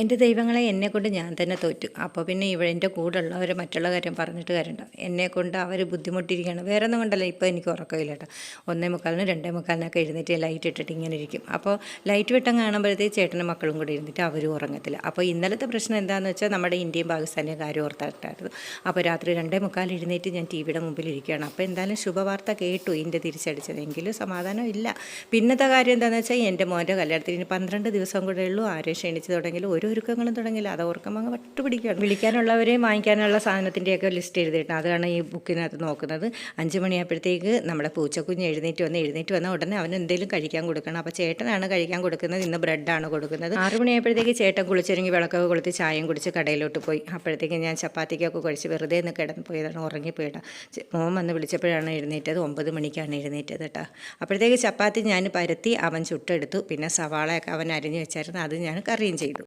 എന്റെ ദൈവങ്ങളെ എന്നെ കൊണ്ട് ഞാൻ തന്നെ തോറ്റു. അപ്പോൾ പിന്നെ ഇവിടെ എന്റെ കൂടെ ഉള്ളവർ മറ്റുള്ള കാര്യം പറഞ്ഞിട്ട് കാര്യമുണ്ട് എന്നെ കൊണ്ട് അവർ ബുദ്ധിമുട്ടിയിരിക്കുകയാണ്. വേറെ ഒന്നും കൊണ്ടല്ല ഇപ്പോൾ എനിക്ക് ഉറക്കമില്ല കേട്ടോ. ഒന്നേ മുക്കാലിന് രണ്ടേ മുക്കാലിനൊക്കെ എഴുന്നേറ്റ് ലൈറ്റ് ഇട്ടിട്ട് ഇങ്ങനെ ഇരിക്കും. അപ്പോൾ ലൈറ്റ് വെട്ടം കാണുമ്പോഴത്തേക്ക് ചേട്ടനും മക്കളും കൂടി ഇരുന്നിട്ട് അവരും ഉറങ്ങത്തില്ല. അപ്പോൾ ഇന്നലത്തെ പ്രശ്നം എന്താണെന്ന് വെച്ചാൽ നമ്മുടെ ഇന്ത്യയും പാകിസ്ഥാനെയും കാര്യം ഓർത്തിട്ടായിരുന്നു. അപ്പോൾ രാത്രി രണ്ടേ മുക്കാൽ എഴുന്നേറ്റ് ഞാൻ ടി വിയുടെ മുമ്പിൽ ഇരിക്കുകയാണ്. അപ്പോൾ എന്തായാലും ശുഭവാർത്ത കേട്ടു ഇന്ത്യ തിരിച്ചടിച്ചതെങ്കിലും സമാധാനം ഇല്ല. പിന്നത്തെ കാര്യം എന്താണെന്ന് വെച്ചാൽ എന്റെ മോന്റെ കല്യാണത്തിന് ഇനി പന്ത്രണ്ട് ദിവസം കൂടെ ഉള്ളൂ. ആരെ ക്ഷണിച്ചു തുടങ്ങിയാലും ഓരോ ഒരുക്കങ്ങളും തുടങ്ങിയില്ല അത് ഓർക്കുമ്പോൾ അങ്ങ് വട്ടുപിടിക്കുകയാണ് വിളിക്കാനുള്ളവരെയും വാങ്ങിക്കാനുള്ള സാധനത്തിന്റെയൊക്കെ ലിസ്റ്റ് എഴുതിയിട്ട് അതാണ് ഈ ബുക്കിനകത്ത് നോക്കുന്നത്. അഞ്ച് മണിയായപ്പോഴത്തേക്ക് നമ്മുടെ പൂച്ചക്കുഞ്ഞ് എഴുന്നേറ്റ് വന്ന് എഴുന്നേറ്റ് വന്ന ഉടനെ അവന് എന്തെങ്കിലും കഴിക്കാൻ കൊടുക്കണം. അപ്പോൾ ചേട്ടനാണ് കഴിക്കാൻ കൊടുക്കുന്നത്. ഇന്ന് ബ്രെഡാണ് കൊടുക്കുന്നത്. ആറ് മണിയായപ്പോഴത്തേക്ക് ചേട്ടൻ കുളിച്ചിറങ്ങി വിളക്കൊക്കെ കൊളുത്തി ചായയും കുടിച്ച് കടയിലോട്ട് പോയി. അപ്പോഴത്തേക്ക് ഞാൻ ചപ്പാത്തിക്കൊക്കെ കഴിച്ച് വെറുതെ ഒന്ന് കിടന്ന് പോയതാണ്. ഉറങ്ങിപ്പോയിട്ടാ മോൻ വന്ന് വിളിച്ചപ്പോഴാണ് എഴുന്നേറ്റത്. ഒമ്പത് മണിക്കാണ് എഴുന്നേറ്റത് കേട്ടോ അപ്പോഴത്തേക്ക് ചപ്പാത്തി ഞാൻ പരത്തി അവൻ ചുട്ടെടുത്തു. പിന്നെ സവാളയൊക്കെ അവൻ അരിഞ്ഞു വെച്ചായിരുന്നു. അത് ഞാൻ കറിയും ചെയ്തു.